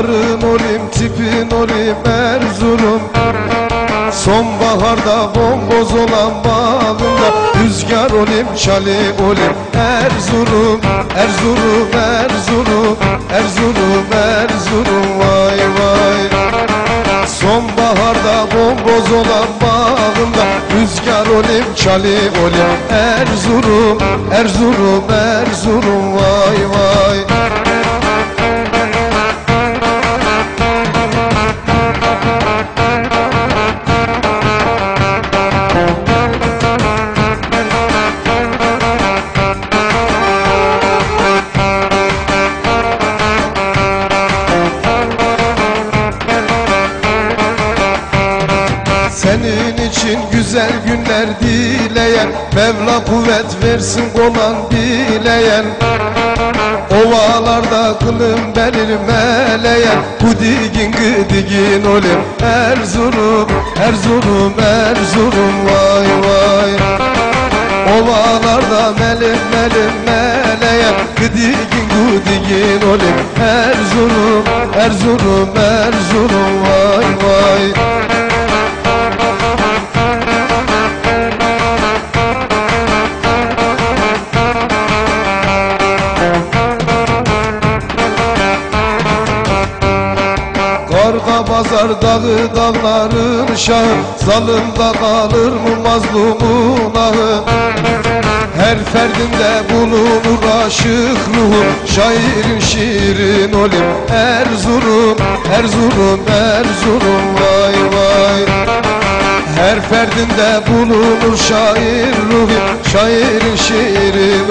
Yarın olayım tipin olayım Erzurum. Sonbaharda bomboz olan bağında Rüzgar olayım çali olayım Erzurum, Erzurum, Erzurum Erzurum, Erzurum vay vay. Sonbaharda bomboz olan bağında Rüzgar olayım çali olayım Erzurum, Erzurum, Erzurum Senin için güzel günler dileyen Mevla kuvvet versin olan dileyen. Ovalarda kılım belir meleyen Kudigin gıdigin olim. Erzurum, Erzurum, Erzurum vay vay. Ovalarda melim melim meleyen Gıdigin gudigin olim. Erzurum, Erzurum, Erzurum vay vay Karga bazar dağı dağların şahı. Zalımda kalır mı mazlumun ahı? Her ferdinde bulunur aşık ruhum. Şairin şiirin olim Erzurum, Erzurum, Erzurum vay vay. Her ferdinde bulunur şair ruhum. Şairin şiirin